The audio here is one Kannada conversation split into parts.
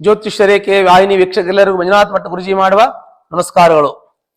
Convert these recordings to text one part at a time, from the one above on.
ಜ್ಯೋತಿಷ್ಯ ರೇಖೆ ವಾಹಿನಿ ವೀಕ್ಷಕರೆಲ್ಲರಿಗೂ ಮಂಜುನಾಥ್ ಮಠ ಗುರುಜಿ ಮಾಡುವ ನಮಸ್ಕಾರಗಳು.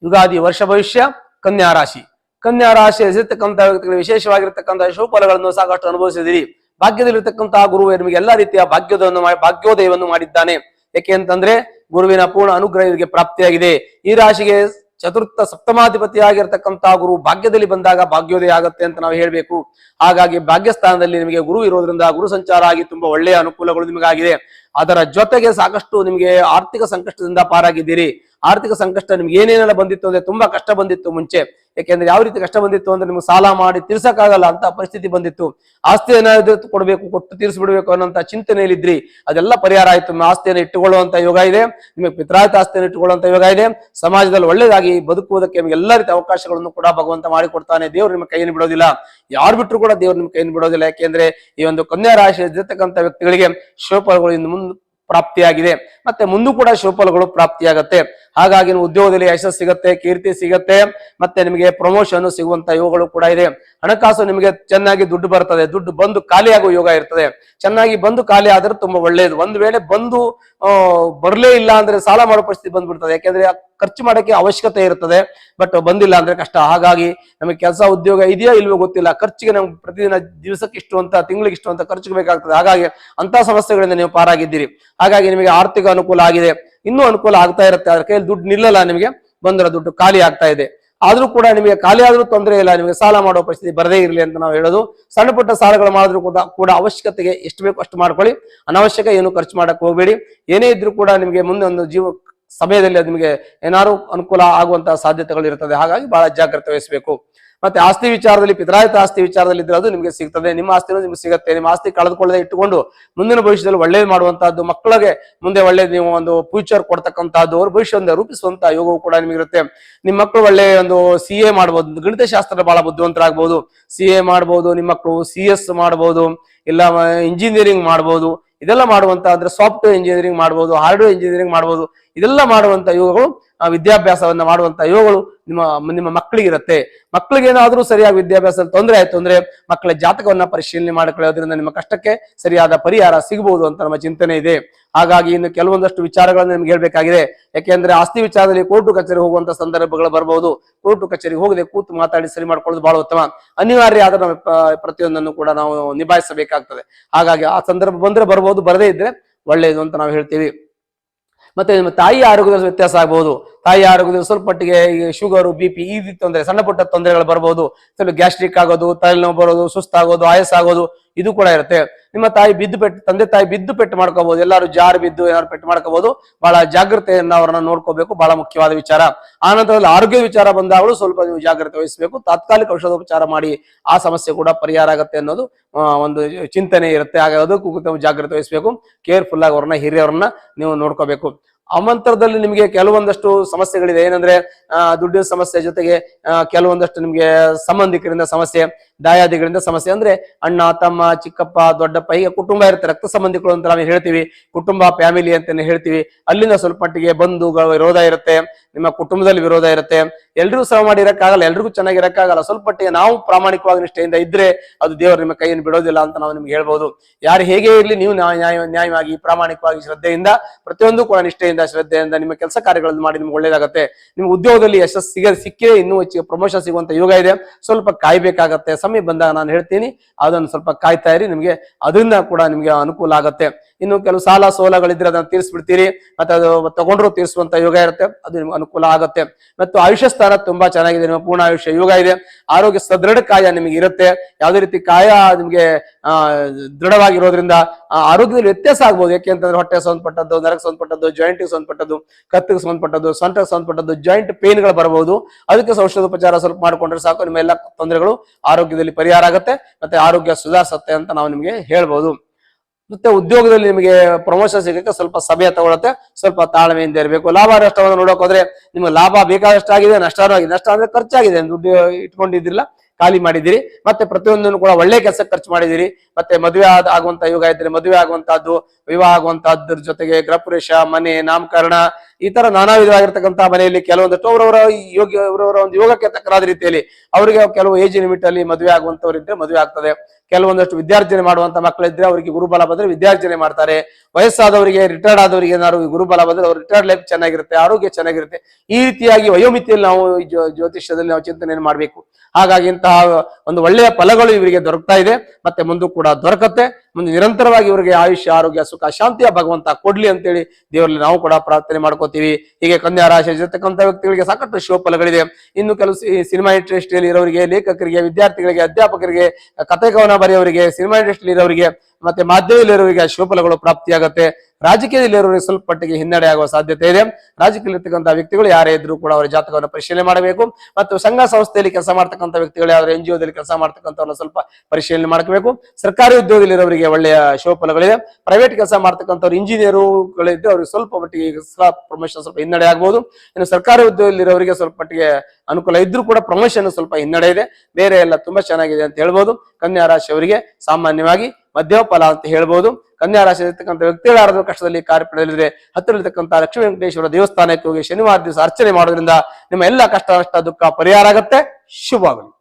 ಯುಗಾದಿ ವರ್ಷ ಭವಿಷ್ಯ, ಕನ್ಯಾ ರಾಶಿ. ಕನ್ಯಾ ರಾಶಿ ವ್ಯಕ್ತಿಗಳು ವಿಶೇಷವಾಗಿರ್ತಕ್ಕಂಥ ಶುಭಫಲಗಳನ್ನು ಸಾಕಷ್ಟು ಅನುಭವಿಸಿದಿರಿ ಭಾಗ್ಯದಲ್ಲಿರ್ತಕ್ಕಂತಹ ಗುರು ನಿಮಗೆ ಎಲ್ಲಾ ರೀತಿಯ ಭಾಗ್ಯೋದಯವನ್ನು ಭಾಗ್ಯೋದಯವನ್ನು ಮಾಡಿದ್ದಾನೆ. ಯಾಕೆ ಅಂತಂದ್ರೆ ಗುರುವಿನ ಪೂರ್ಣ ಅನುಗ್ರಹ ಇವರಿಗೆ ಪ್ರಾಪ್ತಿಯಾಗಿದೆ. ಈ ರಾಶಿಗೆ ಚತುರ್ಥ ಸಪ್ತಮಾಧಿಪತಿ ಆಗಿರ್ತಕ್ಕಂತಹ ಗುರು ಭಾಗ್ಯದಲ್ಲಿ ಬಂದಾಗ ಭಾಗ್ಯೋದಯ ಆಗುತ್ತೆ ಅಂತ ನಾವು ಹೇಳಬೇಕು. ಹಾಗಾಗಿ ಭಾಗ್ಯಸ್ಥಾನದಲ್ಲಿ ನಿಮಗೆ ಗುರು ಇರೋದ್ರಿಂದ ಗುರು ಸಂಚಾರ ಆಗಿ ತುಂಬಾ ಒಳ್ಳೆಯ ಅನುಕೂಲಗಳು ನಿಮಗಾಗಿದೆ. ಅದರ ಜೊತೆಗೆ ಸಾಕಷ್ಟು ನಿಮಗೆ ಆರ್ಥಿಕ ಸಂಕಷ್ಟದಿಂದ ಪಾರಾಗಿದ್ದೀರಿ. ಆರ್ಥಿಕ ಸಂಕಷ್ಟ ನಿಮ್ಗೆ ಏನೇನೆಲ್ಲ ಬಂದಿತ್ತು ಅಂದ್ರೆ ತುಂಬಾ ಕಷ್ಟ ಬಂದಿತ್ತು ಮುಂಚೆ. ಯಾಕೆಂದ್ರೆ ಯಾವ ರೀತಿ ಕಷ್ಟ ಬಂದಿತ್ತು ಅಂದ್ರೆ ನಿಮ್ಗೆ ಸಾಲ ಮಾಡಿ ತೀರ್ಸಕ್ಕಾಗಲ್ಲ ಅಂತ ಪರಿಸ್ಥಿತಿ ಬಂದಿತ್ತು. ಆಸ್ತಿ ಏನಾದ್ರು ಕೊಡಬೇಕು, ಕೊಟ್ಟು ತೀರಿಸ್ಬಿಡ್ಬೇಕು ಅನ್ನೋಂತ ಚಿಂತನೆಯಲ್ಲಿದ್ರಿ. ಅದೆಲ್ಲ ಪರಿಹಾರ ಆಯ್ತು. ನಿಮ್ಮ ಆಸ್ತಿಯನ್ನು ಇಟ್ಟುಕೊಳ್ಳುವಂತ ಯೋಗ ಇದೆ. ನಿಮಗೆ ಪಿತ್ರಾಯಿತ ಆಸ್ತಿಯನ್ನು ಇಟ್ಟುಕೊಳ್ಳುವಂತ ಯೋಗ ಇದೆ. ಸಮಾಜದಲ್ಲಿ ಒಳ್ಳೇದಾಗಿ ಬದುಕುವುದಕ್ಕೆ ನಿಮಗೆ ಎಲ್ಲ ರೀತಿ ಅವಕಾಶಗಳನ್ನು ಕೂಡ ಭಗವಂತ ಮಾಡಿಕೊಡ್ತಾನೆ. ದೇವರು ನಿಮ್ಮ ಕೈಯನ್ನು ಬಿಡೋದಿಲ್ಲ. ಯಾರು ಬಿಟ್ಟರು ಕೂಡ ದೇವರು ನಿಮ್ಮ ಕೈಯನ್ನು ಬಿಡೋದಿಲ್ಲ. ಯಾಕೆಂದ್ರೆ ಈ ಒಂದು ಕನ್ಯಾ ರಾಶಿ ಇರ್ತಕ್ಕಂಥ ವ್ಯಕ್ತಿಗಳಿಗೆ ಶಿವಪಾಲಗಳು ಇನ್ನು ಮುಂದೆ ಪ್ರಾಪ್ತಿಯಾಗಿದೆ. ಮತ್ತೆ ಮುಂದೂ ಕೂಡ ಶಿವಫಲಗಳು ಪ್ರಾಪ್ತಿಯಾಗತ್ತೆ. ಹಾಗಾಗಿ ಉದ್ಯೋಗದಲ್ಲಿ ಯಶಸ್ಸು ಸಿಗುತ್ತೆ, ಕೀರ್ತಿ ಸಿಗುತ್ತೆ, ಮತ್ತೆ ನಿಮಗೆ ಪ್ರಮೋಷನ್ ಸಿಗುವಂತ ಯೋಗಗಳು ಕೂಡ ಇದೆ. ಹಣಕಾಸು ನಿಮಗೆ ಚೆನ್ನಾಗಿ ದುಡ್ಡು ಬರ್ತದೆ, ದುಡ್ಡು ಬಂದು ಖಾಲಿ ಆಗುವ ಯೋಗ ಇರ್ತದೆ. ಚೆನ್ನಾಗಿ ಬಂದು ಖಾಲಿ ಆದ್ರೆ ತುಂಬಾ ಒಳ್ಳೆಯದು ಒಂದ್ ವೇಳೆ ಬಂದು ಬರಲೇ ಬರ್ಲೇ ಇಲ್ಲ ಅಂದ್ರೆ ಸಾಲ ಮಾಡೋ ಪರಿಸ್ಥಿತಿ ಬಂದ್ಬಿಡ್ತದೆ. ಯಾಕೆಂದ್ರೆ ಖರ್ಚು ಮಾಡಕ್ಕೆ ಅವಶ್ಯಕತೆ ಇರ್ತದೆ, ಬಟ್ ಬಂದಿಲ್ಲ ಅಂದ್ರೆ ಕಷ್ಟ. ಹಾಗಾಗಿ ನಮಗೆ ಕೆಲಸ ಉದ್ಯೋಗ ಇದೆಯೋ ಇಲ್ವೋ ಗೊತ್ತಿಲ್ಲ. ಖರ್ಚಿಗೆ ನಮ್ಗೆ ಪ್ರತಿದಿನ ದಿವಸಕ್ಕೆ ಇಷ್ಟು ಅಂತ, ತಿಂಗಳಿಗೆ ಇಷ್ಟು ಅಂತ ಖರ್ಚಿಗೆ ಬೇಕಾಗ್ತದೆ. ಹಾಗಾಗಿ ಅಂತ ಸಮಸ್ಯೆಗಳಿಂದ ನೀವು ಪಾರಾಗಿದ್ದೀರಿ. ಹಾಗಾಗಿ ನಿಮಗೆ ಆರ್ಥಿಕ ಅನುಕೂಲ ಆಗಿದೆ. ಇನ್ನೂ ಅನುಕೂಲ ಆಗ್ತಾ ಇರುತ್ತೆ. ಅದ್ರ ಕೈಯಲ್ಲಿ ದುಡ್ಡು ನಿಲ್ಲಲ್ಲ ನಿಮಗೆ. ಬಂದಿರೋ ದುಡ್ಡು ಖಾಲಿ ಆಗ್ತಾ ಇದೆ. ಆದ್ರೂ ಕೂಡ ನಿಮಗೆ ಖಾಲಿ ಆದ್ರೂ ತೊಂದರೆ ಇಲ್ಲ. ನಿಮಗೆ ಸಾಲ ಮಾಡೋ ಪರಿಸ್ಥಿತಿ ಬರದೇ ಇರಲಿ ಅಂತ ನಾವು ಹೇಳೋದು. ಸಣ್ಣ ಪುಟ್ಟ ಸಾಲಗಳು ಮಾಡಿದ್ರು ಕೂಡ ಕೂಡ ಅವಶ್ಯಕತೆಗೆ ಎಷ್ಟು ಬೇಕು ಅಷ್ಟು ಮಾಡ್ಕೊಳ್ಳಿ. ಅನವಶ್ಯಕ ಏನು ಖರ್ಚು ಮಾಡಕ್ಕೆ ಹೋಗಬೇಡಿ. ಏನೇ ಇದ್ರೂ ಕೂಡ ನಿಮಗೆ ಮುಂದೆ ಒಂದು ಜೀವ ಸಮಯದಲ್ಲಿ ನಿಮಗೆ ಏನಾದ್ರು ಅನುಕೂಲ ಆಗುವಂತಹ ಸಾಧ್ಯತೆಗಳು ಇರ್ತದೆ. ಹಾಗಾಗಿ ಬಹಳ ಜಾಗ್ರತೆ ವಹಿಸಬೇಕು. ಮತ್ತೆ ಆಸ್ತಿ ವಿಚಾರದಲ್ಲಿ ಪಿತ್ರಾಯಿತ ಆಸ್ತಿ ವಿಚಾರದಲ್ಲಿ ಇದ್ರೆ ಅದು ನಿಮಗೆ ಸಿಗ್ತದೆ. ನಿಮ್ಮ ಆಸ್ತಿನೂ ನಿಮ್ಗೆ ಸಿಗುತ್ತೆ. ನಿಮ್ಮ ಆಸ್ತಿ ಕಳೆದುಕೊಳ್ಳದೆ ಇಟ್ಟುಕೊಂಡು ಮುಂದಿನ ಭವಿಷ್ಯದಲ್ಲಿ ಒಳ್ಳೇದು ಮಾಡುವಂತಹದ್ದು, ಮಕ್ಕಳಿಗೆ ಮುಂದೆ ಒಳ್ಳೇದು ನೀವು ಒಂದು ಫ್ಯೂಚರ್ ಕೊಡ್ತಕ್ಕಂತಹದ್ದು, ಅವ್ರ ಭವಿಷ್ಯವನ್ನು ರೂಪಿಸುವಂತ ಯೋಗವು ಕೂಡ ನಿಮಗಿರುತ್ತೆ. ನಿಮ್ಮ ಮಕ್ಕಳು ಒಳ್ಳೆ ಒಂದು ಸಿ ಎ ಮಾಡಬಹುದು ಗಣಿತ ಶಾಸ್ತ್ರ ಬಹಳ ಬುದ್ಧಿವಂತರಾಗಬಹುದು ಸಿ ಎ ಮಾಡಬಹುದು ನಿಮ್ಮ ಮಕ್ಕಳು ಸಿ ಎಸ್ ಮಾಡಬಹುದು ಇಲ್ಲ ಇಂಜಿನಿಯರಿಂಗ್ ಮಾಡಬಹುದು ಇದೆಲ್ಲ ಮಾಡುವಂತ ಅಂದ್ರೆ ಸಾಫ್ಟ್ವೇರ್ ಇಂಜಿನಿಯರಿಂಗ್ ಮಾಡಬಹುದು ಹಾರ್ಡ್ವೇರ್ ಇಂಜಿನಿಯರಿಂಗ್ ಮಾಡಬಹುದು ಇದೆಲ್ಲ ಮಾಡುವಂತ ಯೋಗಗಳು ವಿದ್ಯಾಭ್ಯಾಸವನ್ನ ಮಾಡುವಂತ ಯೋಗಗಳು ನಿಮ್ಮ ನಿಮ್ಮ ಮಕ್ಕಳಿಗಿರುತ್ತೆ. ಮಕ್ಕಳಿಗೆ ಏನಾದ್ರೂ ಸರಿಯಾಗಿ ವಿದ್ಯಾಭ್ಯಾಸದಲ್ಲಿ ತೊಂದರೆ ಆಯ್ತು ಅಂದ್ರೆ ಮಕ್ಕಳ ಜಾತಕವನ್ನ ಪರಿಶೀಲನೆ ಮಾಡಿಕೊಳ್ಳೋದ್ರಿಂದ ನಿಮ್ಮ ಕಷ್ಟಕ್ಕೆ ಸರಿಯಾದ ಪರಿಹಾರ ಸಿಗಬಹುದು ಅಂತ ನಮ್ಮ ಚಿಂತನೆ ಇದೆ. ಹಾಗಾಗಿ ಇನ್ನು ಕೆಲವೊಂದಷ್ಟು ವಿಚಾರಗಳನ್ನು ನಿಮ್ಗೆ ಹೇಳ್ಬೇಕಾಗಿದೆ. ಯಾಕೆಂದ್ರೆ ಆಸ್ತಿ ವಿಚಾರದಲ್ಲಿ ಕೋರ್ಟು ಕಚೇರಿ ಹೋಗುವಂತ ಸಂದರ್ಭಗಳು ಬರಬಹುದು ಕೋರ್ಟು ಕಚೇರಿಗೆ ಹೋಗದೆ ಕೂತು ಮಾತಾಡಿ ಸರಿ ಮಾಡ್ಕೊಳ್ಳೋದು ಬಹಳ ಉತ್ತಮ. ಅನಿವಾರ್ಯ ಆದ ನಾವು ಪ್ರತಿಯೊಂದನ್ನು ಕೂಡ ನಾವು ನಿಭಾಯಿಸಬೇಕಾಗ್ತದೆ. ಹಾಗಾಗಿ ಆ ಸಂದರ್ಭ ಬಂದ್ರೆ ಬರಬಹುದು ಬರದೇ ಇದ್ರೆ ಒಳ್ಳೆಯದು ಅಂತ ನಾವು ಹೇಳ್ತೀವಿ. ಮತ್ತೆ ನಿಮ್ಮ ತಾಯಿ ಆರೋಗ್ಯದಲ್ಲಿ ವ್ಯತ್ಯಾಸ ಆಗಬಹುದು ತಾಯಿ ಆರೋಗ್ಯದಲ್ಲಿ ಸ್ವಲ್ಪ ಮಟ್ಟಿಗೆ ಶುಗರು ಬಿ ಪಿ ಈ ರೀತಿ ತೊಂದರೆ ಸಣ್ಣ ಪುಟ್ಟ ತೊಂದರೆಗಳು ಬರಬಹುದು ಸ್ವಲ್ಪ ಗ್ಯಾಸ್ಟ್ರಿಕ್ ಆಗೋದು, ತಲೆನೋವು ಬರೋದು, ಸುಸ್ತಾಗೋದು, ಆಯಾಸ ಆಗೋದು. ಇದು ಕೂಡ ಇರುತ್ತೆ. ನಿಮ್ಮ ತಾಯಿ ಬಿದ್ದು ಪೆಟ್ಟು ತಂದೆ ತಾಯಿ ಬಿದ್ದು ಪೆಟ್ಟು ಮಾಡ್ಕೋಬಹುದು ಎಲ್ಲರೂ ಜಾರು ಬಿದ್ದು ಏನಾದ್ರು ಪೆಟ್ಟು ಮಾಡ್ಕೋಬಹುದು ಬಹಳ ಜಾಗ್ರತೆಯನ್ನು ಅವರನ್ನ ನೋಡ್ಕೋಬೇಕು, ಬಹಳ ಮುಖ್ಯವಾದ ವಿಚಾರ. ಆ ನಂತರದಲ್ಲಿ ಆರೋಗ್ಯ ವಿಚಾರ ಬಂದಾಗಲೂ ಸ್ವಲ್ಪ ನೀವು ಜಾಗ್ರತೆ ವಹಿಸಬೇಕು. ತಾತ್ಕಾಲಿಕ ಔಷಧೋಪಚಾರ ಮಾಡಿ ಆ ಸಮಸ್ಯೆ ಕೂಡ ಪರಿಹಾರ ಆಗುತ್ತೆ ಅನ್ನೋದು ಒಂದು ಚಿಂತನೆ ಇರುತ್ತೆ. ಹಾಗೆ ಅದಕ್ಕೂ ಜಾಗ್ರತೆ ವಹಿಸಬೇಕು. ಕೇರ್ಫುಲ್ ಆಗಿ ಅವ್ರನ್ನ, ಹಿರಿಯವ್ರನ್ನ ನೀವು ನೋಡ್ಕೋಬೇಕು. ಅಮಂತರದಲ್ಲಿ ನಿಮಗೆ ಕೆಲವೊಂದಷ್ಟು ಸಮಸ್ಯೆಗಳಿದೆ. ಏನಂದ್ರೆ ದುಡ್ಡಿನ ಸಮಸ್ಯೆ ಜೊತೆಗೆ ಕೆಲವೊಂದಷ್ಟು ನಿಮಗೆ ಸಂಬಂಧಿಕರಿಂದ ಸಮಸ್ಯೆ, ದಾಯಾದಿಗಳಿಂದ ಸಮಸ್ಯೆ. ಅಂದ್ರೆ, ಅಣ್ಣ, ತಮ್ಮ, ಚಿಕ್ಕಪ್ಪ, ದೊಡ್ಡಪ್ಪ, ಹೀಗೆ ಕುಟುಂಬ ಇರುತ್ತೆ. ರಕ್ತ ಸಂಬಂಧಿಗಳು ಅಂತ ನಾವು ಹೇಳ್ತೀವಿ. ಕುಟುಂಬ, ಫ್ಯಾಮಿಲಿ ಅಂತಾನೆ ಹೇಳ್ತೀವಿ. ಅಲ್ಲಿಂದ ಸ್ವಲ್ಪ ಮಟ್ಟಿಗೆ ಬಂಧುಗಳ ವಿರೋಧ ಇರುತ್ತೆ. ನಿಮ್ಮ ಕುಟುಂಬದಲ್ಲಿ ವಿರೋಧ ಇರುತ್ತೆ. ಎಲ್ರಿಗೂ ಸಹ ಮಾಡಿ ಇರಕ್ಕಾಗಲ್ಲ ಎಲ್ರಿಗೂ ಚೆನ್ನಾಗಿ ಇರಕ್ಕಾಗಲ್ಲ ಸ್ವಲ್ಪ ಮಟ್ಟಿಗೆ ನಾವು ಪ್ರಾಮಾಣಿಕವಾಗಿ ನಿಷ್ಠೆಯಿಂದ ಇದ್ರೆ ಅದು ದೇವರು ನಿಮ್ಮ ಕೈಯನ್ನು ಬಿಡೋದಿಲ್ಲ ಅಂತ ನಾವು ನಿಮ್ಗೆ ಹೇಳ್ಬೋದು. ಯಾರು ಹೇಗೆ ಇರಲಿ ನೀವು ನ್ಯಾಯ- ನ್ಯಾಯವಾಗಿ, ಪ್ರಾಮಾಣಿಕವಾಗಿ, ಶ್ರದ್ಧೆಯಿಂದ, ಪ್ರತಿಯೊಂದು ಕೂಡ ನಿಷ್ಠೆಯಿಂದ, ಶ್ರದ್ಧೆಯಿಂದ ನಿಮ್ಮ ಕೆಲಸ ಕಾರ್ಯಗಳನ್ನು ಮಾಡಿ ನಿಮ್ಗೆ ಒಳ್ಳೇದಾಗತ್ತೆ. ನಿಮ್ಮ ಉದ್ಯೋಗದಲ್ಲಿ ಯಶಸ್ಸು ಸಿಗ ಸಿಕ್ಕೇ ಇನ್ನೂ ಹೆಚ್ಚಿಗೆ ಪ್ರಮೋಷನ್ ಸಿಗುವಂತ ಯೋಗ ಇದೆ. ಸ್ವಲ್ಪ ಕಾಯ್ಬೇಕಾಗತ್ತೆ. ಸಮಯ ಬಂದಾಗ ನಾನು ಹೇಳ್ತೀನಿ, ಅದನ್ನು ಸ್ವಲ್ಪ ಕಾಯ್ತಾ ಇರಿ. ನಿಮಗೆ ಅದರಿಂದ ಕೂಡ ನಿಮ್ಗೆ ಅನುಕೂಲ ಆಗತ್ತೆ. ಇನ್ನು ಕೆಲವು ಸಾಲ ಸೋಲಗಳಿದ್ರೆ ಅದನ್ನ ತೀರಿಸ್ಬಿಡ್ತೀರಿ, ಮತ್ತೆ ಅದು ತಗೊಂಡ್ರು ತೀರಿಸುವಂತ ಯೋಗ ಇರುತ್ತೆ, ಅದು ನಿಮ್ಗೆ ಅನುಕೂಲ ಆಗುತ್ತೆ. ಮತ್ತು ಆಯುಷ್ಯ ಸ್ಥಾನ ತುಂಬಾ ಚೆನ್ನಾಗಿದೆ, ನಿಮ್ಮ ಪೂರ್ಣ ಆಯುಷ್ಯ ಯೋಗ ಇದೆ. ಆರೋಗ್ಯ ಸದೃಢ ಕಾಯ ನಿಮಗೆ ಇರುತ್ತೆ. ಯಾವುದೇ ರೀತಿ ಕಾಯ ನಿಮ್ಗೆ, ಆ, ದೃಢವಾಗಿರೋದ್ರಿಂದ ಆರೋಗ್ಯದಲ್ಲಿ ವ್ಯತ್ಯಾಸ ಆಗ್ಬೋದು. ಯಾಕೆಂತಂದ್ರೆ ಹೊಟ್ಟೆ ಸಂಬಂಧಪಟ್ಟದ್ದು ನರಕ್ಕೆ ಸಂಬಂಧಪಟ್ಟದ್ದು ಜಾಯಿಂಟ್ಗೆ ಸಂಬಂಧಪಟ್ಟದ್ದು, ಕತ್ತಿಗೆ ಸಂಬಂಧಪಟ್ಟದ್ದು, ಸೊಂಟಕ್ಕೆ ಸಂಬಂಧಪಟ್ಟದ್ದು ಜಾಯಿಂಟ್ ಪೇನ್ಗಳು ಬರಬಹುದು. ಅದಕ್ಕೆ ಔಷಧೋಪಚಾರ ಸ್ವಲ್ಪ ಮಾಡಿಕೊಂಡ್ರೆ ಸಾಕು. ನಿಮ್ಮ ಎಲ್ಲ ತೊಂದರೆಗಳು ಆರೋಗ್ಯದಲ್ಲಿ ಪರಿಹಾರ ಆಗುತ್ತೆ. ಮತ್ತೆ ಆರೋಗ್ಯ ಸುಧಾರಿಸುತ್ತೆ ಅಂತ ನಾವು ನಿಮಗೆ ಹೇಳ್ಬೋದು. ಮತ್ತೆ ಉದ್ಯೋಗದಲ್ಲಿ ನಿಮಗೆ ಪ್ರಮೋಷನ್ ಸಿಗಕ್ಕೆ ಸ್ವಲ್ಪ ಸಮಯ ತಗೊಳತ್ತೆ. ಸ್ವಲ್ಪ ತಾಳ್ಮೆಯಿಂದ ಇರಬೇಕು. ಲಾಭ ನಷ್ಟವನ್ನು ನೋಡಕ್ ಹೋದ್ರೆ ನಿಮಗೆ ಲಾಭ ಬೇಕಾದಷ್ಟು ಆಗಿದೆ ನಷ್ಟ ಆಗಿದೆ. ನಷ್ಟ ಅಂದ್ರೆ ಖರ್ಚಾಗಿದೆ. ದುಡ್ಡು ಇಟ್ಕೊಂಡಿದ್ದಿಲ್ಲ ಖಾಲಿ ಮಾಡಿದಿರಿ ಮತ್ತೆ ಪ್ರತಿಯೊಂದನ್ನು ಕೂಡ ಒಳ್ಳೆ ಕೆಲಸಕ್ಕೆ ಖರ್ಚು ಮಾಡಿದಿರಿ ಮತ್ತೆ ಮದುವೆ ಆದ ಆಗುವಂತ ಯುಗ ಇದ್ರೆ ಮದುವೆ ಆಗುವಂತಹದ್ದು, ವಿವಾಹ ಆಗುವಂತಹದ್ರ ಜೊತೆಗೆ ಗೃಹಪುರುಷ ಮನೆ, ನಾಮಕರಣ, ಈ ತರ ನಾನಾ ವಿಧವಾಗಿರ್ತಕ್ಕಂಥ ಮನೆಯಲ್ಲಿ ಕೆಲವೊಂದಷ್ಟು ಅವರವರ ಯೋಗ್ಯ ಅವರವರ ಒಂದು ಯೋಗಕ್ಕೆ ತಕ್ಕನಾದ ರೀತಿಯಲ್ಲಿ ಅವರಿಗೆ ಕೆಲವು ಏಜ್ ಲಿಮಿಟ್ ಅಲ್ಲಿ ಮದುವೆ ಆಗುವಂತವರಿದ್ರೆ ಮದುವೆ ಆಗ್ತದೆ. ಕೆಲವೊಂದಷ್ಟು ವಿದ್ಯಾರ್ಜನೆ ಮಾಡುವಂತ ಮಕ್ಕಳಿದ್ರೆ ಅವರಿಗೆ ಗುರುಬಲ ಬಂದ್ರೆ ವಿದ್ಯಾರ್ಜನೆ ಮಾಡ್ತಾರೆ. ವಯಸ್ಸಾದವರಿಗೆ ರಿಟೈರ್ಡ್ ಆದವರಿಗೆ ಏನಾದ್ರು ಗುರುಬಲ ಬಂದ್ರೆ ಅವ್ರ ರಿಟೈರ್ಡ್ ಲೈಫ್ ಚೆನ್ನಾಗಿರುತ್ತೆ, ಆರೋಗ್ಯ ಚೆನ್ನಾಗಿರುತ್ತೆ. ಈ ರೀತಿಯಾಗಿ ವಯೋಮಿತಿಯಲ್ಲಿ ನಾವು ಜ್ಯೋತಿಷ್ಯದಲ್ಲಿ ನಾವು ಚಿಂತನೆಯನ್ನು ಮಾಡಬೇಕು. ಹಾಗಾಗಿ ಇಂತಹ ಒಂದು ಒಳ್ಳೆಯ ಫಲಗಳು ಇವರಿಗೆ ದೊರಕ್ತಾ ಇದೆ. ಮತ್ತೆ ಮುಂದೂ ಕೂಡ ದೊರಕತ್ತೆ. ಮುಂದೆ ನಿರಂತರವಾಗಿ ಇವರಿಗೆ ಆಯುಷ್ಯ, ಆರೋಗ್ಯ, ಸುಖ, ಶಾಂತಿಯ ಭಗವಂತ ಕೊಡ್ಲಿ ಅಂತೇಳಿ ದೇವರಲ್ಲಿ ನಾವು ಕೂಡ ಪ್ರಾರ್ಥನೆ ಮಾಡ್ಕೋತೀವಿ. ಹೀಗೆ ಕನ್ಯಾ ರಾಶಿ ಇರತಕ್ಕಂಥ ವ್ಯಕ್ತಿಗಳಿಗೆ ಸಾಕಷ್ಟು ಶುಭ ಫಲಗಳಿದೆ ಇನ್ನು ಕೆಲವು ಸಿನಿಮಾ ಇಂಡಸ್ಟ್ರಿಯಲ್ಲಿ ಇರೋರಿಗೆ ಲೇಖಕರಿಗೆ, ವಿದ್ಯಾರ್ಥಿಗಳಿಗೆ, ಅಧ್ಯಾಪಕರಿಗೆ ಕಥೆ ಕವನ ಬರೆಯವರಿಗೆ, ಸಿನಿಮಾ ಇಂಡಸ್ಟ್ರಿಯಲ್ಲಿ ಇರೋರಿಗೆ ಮತ್ತೆ ಮಾಧ್ಯಮದಲ್ಲಿರುವವರಿಗೆ ಶುಭ ಫಲಗಳು ಪ್ರಾಪ್ತಿಯಾಗುತ್ತೆ. ರಾಜಕೀಯದಲ್ಲಿರುವವರಿಗೆ ಸ್ವಲ್ಪ ಮಟ್ಟಿಗೆ ಹಿನ್ನಡೆ ಆಗುವ ಸಾಧ್ಯತೆ ಇದೆ. ರಾಜಕೀಯದಲ್ಲಿರ್ತಕ್ಕಂಥ ವ್ಯಕ್ತಿಗಳು ಯಾರೇ ಇದ್ರೂ ಕೂಡ ಅವರ ಜಾತಕವನ್ನು ಪರಿಶೀಲನೆ ಮಾಡಬೇಕು. ಮತ್ತು ಸಂಘ ಸಂಸ್ಥೆಯಲ್ಲಿ ಕೆಲಸ ಮಾಡ್ತಕ್ಕಂಥ ವ್ಯಕ್ತಿಗಳು ಯಾರು ಎನ್ ಜಿ ಒದಲ್ಲಿ ಕೆಲಸ ಮಾಡ್ತಕ್ಕಂಥವ್ರನ್ನ ಸ್ವಲ್ಪ ಪರಿಶೀಲನೆ ಮಾಡಬೇಕು ಸರ್ಕಾರಿ ಉದ್ಯೋಗದಲ್ಲಿರೋರಿಗೆ ಒಳ್ಳೆಯ ಶಿವಫಲಗಳಿದೆ. ಪ್ರೈವೇಟ್ ಕೆಲಸ ಮಾಡ್ತಕ್ಕಂಥವ್ರು ಇಂಜಿನಿಯರುಗಳಿದ್ದು ಅವ್ರಿಗೆ ಸ್ವಲ್ಪ ಮಟ್ಟಿಗೆ ಪ್ರಮೋಷನ್ ಸ್ವಲ್ಪ ಹಿನ್ನಡೆ ಆಗ್ಬೋದು. ಇನ್ನು ಸರ್ಕಾರಿ ಉದ್ಯೋಗದಲ್ಲಿರೋರಿಗೆ ಸ್ವಲ್ಪ ಮಟ್ಟಿಗೆ ಅನುಕೂಲ ಇದ್ರೂ ಕೂಡ ಪ್ರಮೋಷನ್ ಸ್ವಲ್ಪ ಹಿನ್ನಡೆ ಇದೆ. ಬೇರೆ ಎಲ್ಲ ತುಂಬಾ ಚೆನ್ನಾಗಿದೆ ಅಂತ ಹೇಳ್ಬೋದು. ಕನ್ಯಾ ರಾಶಿಯವರಿಗೆ ಸಾಮಾನ್ಯವಾಗಿ ಮಧ್ಯಮ ಫಲ ಅಂತ ಹೇಳ್ಬೋದು. ಕನ್ಯಾ ರಾಶಿ ಇರ್ತಕ್ಕಂಥ ವ್ಯಕ್ತಿಗಳು ಆರಾಧನೆ ಕಷ್ಟದಲ್ಲಿ ಕಾರ್ಯಪಡೆಯಲಿದ್ರೆ ಹತ್ತಿರಲಿರ್ತಕ್ಕಂಥ ಲಕ್ಷ್ಮೀ ವೆಂಕಟೇಶ್ವರ ದೇವಸ್ಥಾನಕ್ಕೆ ಹೋಗಿ ಶನಿವಾರ ದಿವಸ ಅರ್ಚನೆ ಮಾಡೋದ್ರಿಂದ ನಿಮ್ಮ ಎಲ್ಲ ಕಷ್ಟ ನಷ್ಟ ದುಃಖ ಪರಿಹಾರ ಆಗತ್ತೆ. ಶುಭವಾಗಲಿ.